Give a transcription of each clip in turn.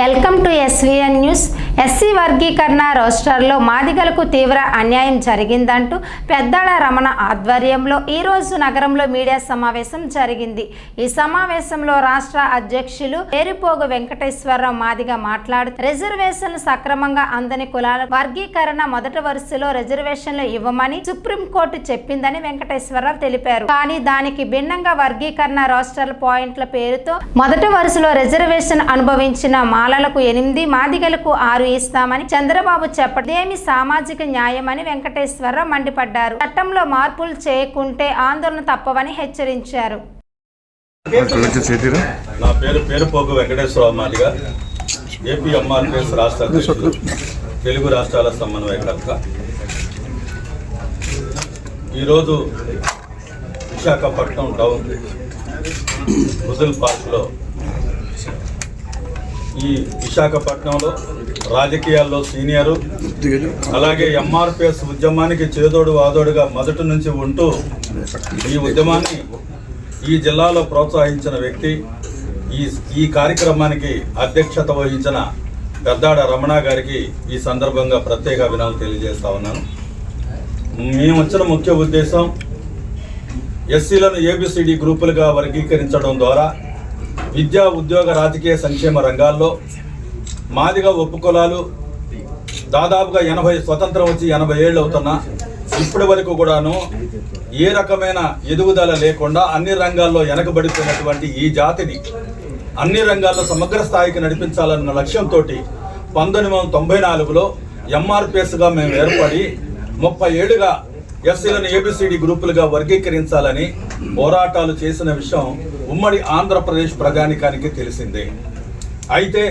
Welcome to SVN news. SC వర్గీకరణ రోస్టర్లో మాదిగలకు తీవ్ర అన్యాయం జరిగిందంటూ పెద్దల రమణ ఆధ్వర్యంలో ఈరోజు నగరంలో మీడియా సమావేశం జరిగింది. ఈ సమావేశంలో రాష్ట్ర అధ్యక్షులు పేరిపోగు వెంకటేశ్వరరావు మాదిగ మాట్లాడుతూ రిజర్వేషన్లు సక్రమంగా అందని కులాల వర్గీకరణ మొదటి వరుసలో రిజర్వేషన్లు ఇవ్వమని సుప్రీంకోర్టు చెప్పిందని వెంకటేశ్వరరావు తెలిపారు. కానీ దానికి భిన్నంగా వర్గీకరణ రోస్టర్ పాయింట్ల పేరుతో మొదటి వరుసలో రిజర్వేషన్ అనుభవించిన మాలలకు ఎనిమిది మాదిగలకు ఆరు ఇస్తామని చంద్రబాబు చెప్పడేమి సామాజిక న్యాయమని వెంకటేశ్వరరావు మండిపడ్డారు. చట్టంలో మార్పులు చేయకుంటే ఆందోళన తప్పవని హెచ్చరించారు. కలెక్టర్ చేతిరా? నా పేరు పేరుపోగు వెంకటేశ్వరరావు మాదిగా. ఏపీ ఎంఆర్పిఎస్ రాష్ట్ర అధ్యక్షుడు. తెలుగు రాష్ట్రాల సమన్వయకర్త. ఈరోజు విశాఖపట్నం టౌన్ ముజుల్ పార్క్లో ఈ విశాఖపట్నంలో రాజకీయాల్లో సీనియరు అలాగే ఎంఆర్పిఎస్ ఉద్యమానికి చేదోడు వాదోడుగా మొదటి నుంచి ఉంటూ ఈ ఉద్యమాన్ని ఈ జిల్లాలో ప్రోత్సహించిన వ్యక్తి ఈ ఈ కార్యక్రమానికి అధ్యక్షత వహించిన పెద్దాడ రమణ గారికి ఈ సందర్భంగా ప్రత్యేక అభినందనలు తెలియజేస్తా ఉన్నాను. మేము వచ్చిన ముఖ్య ఉద్దేశం ఎస్సీలను ఏబిసిడి గ్రూపులుగా వర్గీకరించడం ద్వారా విద్యా ఉద్యోగ రాజకీయ సంక్షేమ రంగాల్లో మాదిగా ఒప్పుకొలాలు దాదాపుగా ఎనభై స్వతంత్రం వచ్చి ఎనభై ఏళ్ళు అవుతున్నా ఇప్పటి వరకు కూడాను ఏ రకమైన ఎదుగుదల లేకుండా అన్ని రంగాల్లో వెనకబడిపోయినటువంటి ఈ జాతిని అన్ని రంగాల్లో సమగ్ర స్థాయికి నడిపించాలన్న లక్ష్యంతో పంతొమ్మిది వందల తొంభై నాలుగులో ఎంఆర్పిఎస్గా మేము ఏర్పడి ముప్పై ఏడుగా ఎస్సీలను ఏబిసిడి గ్రూపులుగా వర్గీకరించాలని పోరాటాలు చేసిన విషయం ఉమ్మడి ఆంధ్రప్రదేశ్ ప్రజానికానికి తెలిసిందే. అయితే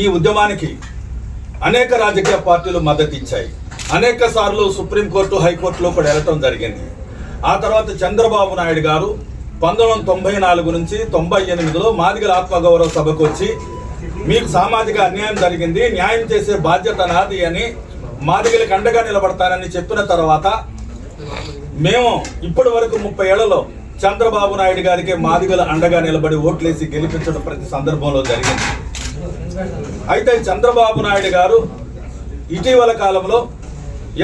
ఈ ఉద్యమానికి అనేక రాజకీయ పార్టీలు మద్దతు ఇచ్చాయి అనేక సార్లు సుప్రీంకోర్టు హైకోర్టులో కూడా వెళ్ళటం జరిగింది. ఆ తర్వాత చంద్రబాబు నాయుడు గారు పంతొమ్మిది వందల తొంభై నాలుగు నుంచి తొంభై ఎనిమిదిలో మాదిగల ఆత్మగౌరవ సభకు వచ్చి మీకు సామాజిక అన్యాయం జరిగింది న్యాయం చేసే బాధ్యత నాది అని మాదిగలకు అండగా నిలబడతానని చెప్పిన తర్వాత మేము ఇప్పటి వరకు ముప్పై ఏళ్ళలో చంద్రబాబు నాయుడు గారికి మాదిగల అండగా నిలబడి ఓట్లేసి గెలిపించడం ప్రతి సందర్భంలో జరిగింది. అయితే చంద్రబాబు నాయుడు గారు ఇటీవల కాలంలో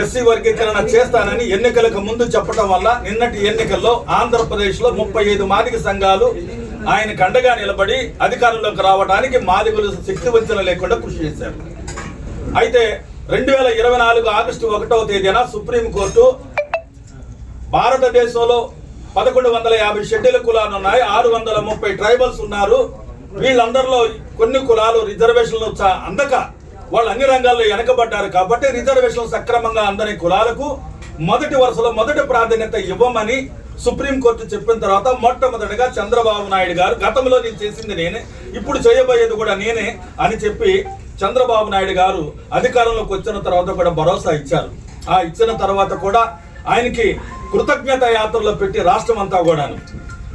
ఎస్సీ వర్గీకరణ చేస్తానని ఎన్నికలకు ముందు చెప్పడం వల్ల నిన్నటి ఎన్నికల్లో ఆంధ్రప్రదేశ్లో ముప్పై ఐదు మాదిక సంఘాలు ఆయన కండగా నిలబడి అధికారంలోకి రావడానికి మాదిగులు శక్తివంచన లేకుండా కృషి చేశారు. అయితే రెండు వేల ఇరవై నాలుగు ఆగస్టు ఒకటవ తేదీన సుప్రీంకోర్టు భారతదేశంలో పదకొండు వందల యాభై షెడ్యూల్ కులాలు ఉన్నాయి ఆరు వందల ముప్పై ట్రైబల్స్ ఉన్నారు. వీళ్ళందరిలో కొన్ని కులాలు రిజర్వేషన్లు చ- అందక వాళ్ళు అన్ని రంగాల్లో వెనకబడ్డారు కాబట్టి రిజర్వేషన్లు సక్రమంగా అందని కులాలకు మొదటి వరుసలో మొదటి ప్రాధాన్యత ఇవ్వమని సుప్రీంకోర్టు చెప్పిన తర్వాత మొట్టమొదటిగా చంద్రబాబు నాయుడు గారు గతంలో నేను చేసింది నేనే ఇప్పుడు చేయబోయేది కూడా నేనే అని చెప్పి చంద్రబాబు నాయుడు గారు అధికారంలోకి వచ్చిన తర్వాత కూడా భరోసా ఇచ్చారు. ఆ ఇచ్చిన తర్వాత కూడా ఆయనకి కృతజ్ఞత యాత్రలో పెట్టి రాష్ట్రం అంతా కూడాను.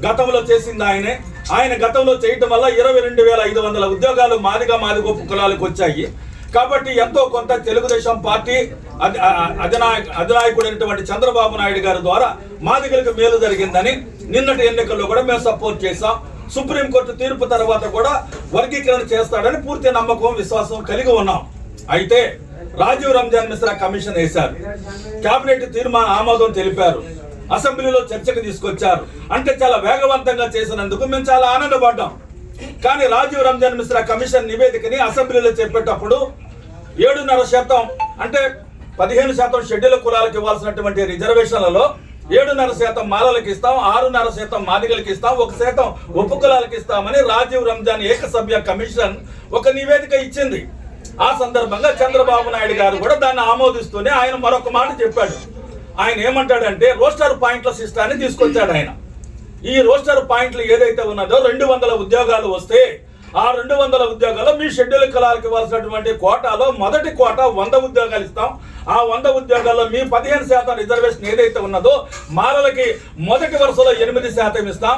గతంలో చేసింది ఆయనే. ఆయన గతంలో చేయటం వల్ల ఇరవై రెండు వేల ఐదు వందల ఉద్యోగాలు మాదిగా మాదిగో కులాలకు వచ్చాయి. కాబట్టి ఎంతో కొంత తెలుగుదేశం పార్టీ అధి- అధినాయక అధినాయకుడైనటువంటి చంద్రబాబు నాయుడు గారి ద్వారా మాదిగలకు మేలు జరిగిందని నిన్నటి ఎన్నికల్లో కూడా మేము సపోర్ట్ చేశాం. సుప్రీంకోర్టు తీర్పు తర్వాత కూడా వర్గీకరణ చేస్తాడని పూర్తి నమ్మకం విశ్వాసం కలిగి ఉన్నాం. అయితే రాజీవ్ రంజాన్ మిశ్రా కమిషన్ వేశారు. కేబినెట్ తీర్మానం ఆమోదం తెలిపారు. అసెంబ్లీలో చర్చకు తీసుకొచ్చారు. అంటే చాలా వేగవంతంగా చేసినందుకు మేము చాలా ఆనందపడ్డాం. కానీ రాజీవ్ రంజాన్ మిశ్రా కమిషన్ నివేదికని అసెంబ్లీలో చెప్పేటప్పుడు ఏడున్నర శాతం అంటే పదిహేను శాతం షెడ్యూల్ కులాలకు ఇవ్వాల్సినటువంటి రిజర్వేషన్లలో ఏడున్నర శాతం మాలలకు ఇస్తాం ఆరున్నర శాతం మాదిగలకు ఇస్తాం ఒక శాతం ఉప కులాలకు ఇస్తామని రాజీవ్ రంజాన్ ఏకసభ్య కమిషన్ ఒక నివేదిక ఇచ్చింది. ఆ సందర్భంగా చంద్రబాబు నాయుడు గారు కూడా దాన్ని ఆమోదిస్తూనే ఆయన మరొక మాట చెప్పాడు. ఆయన ఏమంటాడంటే రోస్టర్ పాయింట్ల సిస్టాన్ని తీసుకొచ్చాడు ఆయన. ఈ రోస్టర్ పాయింట్లు ఏదైతే ఉన్నదో రెండు వందల ఉద్యోగాలు వస్తే ఆ రెండు వందల ఉద్యోగాలు మీ షెడ్యూల్ కులాలకు ఇవ్వాల్సినటువంటి కోటాలో మొదటి కోట వంద ఉద్యోగాలు ఇస్తాం. ఆ వంద ఉద్యోగాల్లో మీ పదిహేను శాతం రిజర్వేషన్ ఏదైతే ఉన్నదో మారలకి మొదటి వరుసలో ఎనిమిది శాతం ఇస్తాం.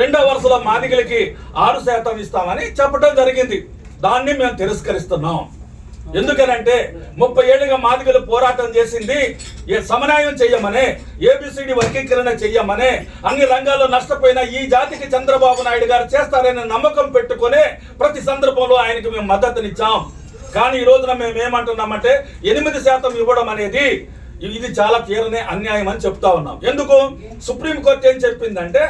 రెండో వరుసలో మాదిగలకి ఆరు శాతం ఇస్తామని చెప్పడం జరిగింది. దాన్ని మేము తిరస్కరిస్తున్నాం. ఎందుకనంటే ముప్పై ఏళ్ళుగా మాదిగలు పోరాటం చేసింది. ఏ సమన్వయం చెయ్యమనే ఏబిసిడి వర్గీకరణ చెయ్యమనే అన్ని రంగాల్లో నష్టపోయిన ఈ జాతికి చంద్రబాబు నాయుడు గారు చేస్తారనే నమ్మకం పెట్టుకునే ప్రతి సందర్భంలో ఆయనకి మేము మద్దతునిచ్చాం. కానీ ఈ రోజున మేము ఏమంటున్నామంటే ఎనిమిది శాతం ఇవ్వడం అనేది ఇది చాలా తీరనే అన్యాయం అని చెప్తా ఉన్నాం. ఎందుకు? సుప్రీంకోర్టు ఏం చెప్పిందంటే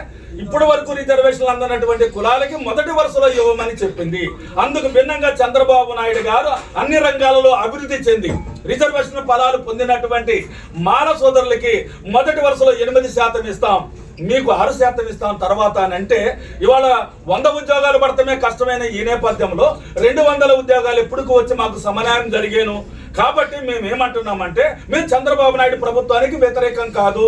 ఇప్పటి వరకు రిజర్వేషన్లు అందనటువంటి కులాలకి మొదటి వరుసలో ఇవ్వమని చెప్పింది. అందుకు భిన్నంగా చంద్రబాబు నాయుడు గారు అన్ని రంగాలలో అభివృద్ధి చెంది రిజర్వేషన్ ఫలాలు పొందినటువంటి మాల సోదరులకి మొదటి వరుసలో ఎనిమిది శాతం ఇస్తాం. మీకు ఆరు శాతం ఇస్తాం తర్వాత అని అంటే ఇవాళ వంద ఉద్యోగాలు పడటమే కష్టమైన ఈ నేపథ్యంలో రెండు వందల ఉద్యోగాలు ఎప్పుడుకు వచ్చి మాకు సమన్యాయం జరిగాను? కాబట్టి మేము ఏమంటున్నామంటే మేము చంద్రబాబు నాయుడు ప్రభుత్వానికి వ్యతిరేకం కాదు.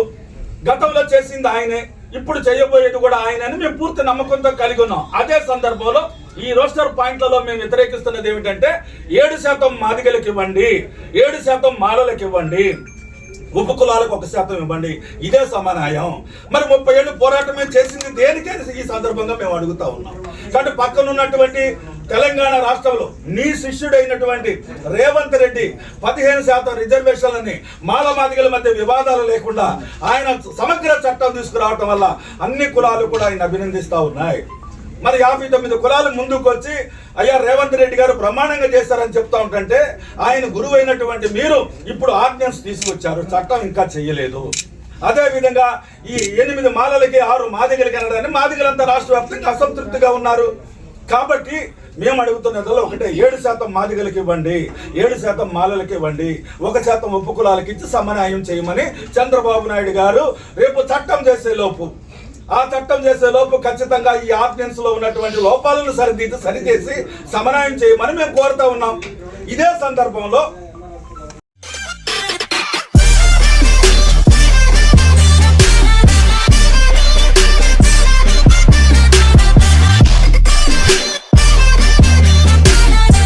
గతంలో చేసింది ఆయనే ఇప్పుడు చేయబోయేది కూడా ఆయన అని మేము పూర్తి నమ్మకంతో కలిగి ఉన్నాం. అదే సందర్భంలో ఈ రోస్టర్ పాయింట్లలో మేము వ్యతిరేకిస్తున్నది ఏమిటంటే ఏడు శాతం మాదిగలకు ఇవ్వండి ఏడు శాతం మాలలకు ఇవ్వండి ఉప కులాలకు ఒక శాతం ఇవ్వండి. ఇదే సమానాయం మరి ముప్పై ఏళ్ళు పోరాటమే చేసింది దేనికే? ఈ సందర్భంగా మేము అడుగుతా ఉన్నాం. కాబట్టి పక్కన ఉన్నటువంటి తెలంగాణ రాష్ట్రంలో నీ శిష్యుడైనటువంటి రేవంత్ రెడ్డి పదిహేను శాతం రిజర్వేషన్లని మాల మాదిగల మధ్య వివాదాలు లేకుండా ఆయన సమగ్ర చట్టం తీసుకురావటం వల్ల అన్ని కులాలు కూడా ఆయన అభినందిస్తూ ఉన్నాయి. మరి యాభై తొమ్మిది కులాలు ముందుకు వచ్చి అయ్యా రేవంత్ రెడ్డి గారు బ్రహ్మాండంగా చేస్తారని చెప్తా ఉంటుంటే ఆయన గురువు అయినటువంటి మీరు ఇప్పుడు ఆర్డినెన్స్ తీసుకొచ్చారు. చట్టం ఇంకా చేయలేదు అదే విధంగా ఈ ఎనిమిది మాలలకి ఆరు మాదిగలకి అనడాన్ని మాదిగలంతా రాష్ట్ర వ్యాప్తంగా అసంతృప్తిగా ఉన్నారు. కాబట్టి మేము అడుగుతున్నదల్లా ఒకటే ఏడు శాతం మాదిగలకి ఇవ్వండి ఏడు శాతం మాలలకి ఇవ్వండి ఒక శాతం ఉప్పు కులాలకి ఇచ్చి సమన్యాయం చేయమని చంద్రబాబు నాయుడు గారు రేపు చట్టం చేసే లోపు ఆ చట్టం చేసే లోపు ఖచ్చితంగా ఈ ఆర్డినెన్స్లో ఉన్నటువంటి లోపాలను సరిదిద్ది సరిచేసి సమన్యాయం చేయమని మేము కోరుతా ఉన్నాం. ఇదే సందర్భంలో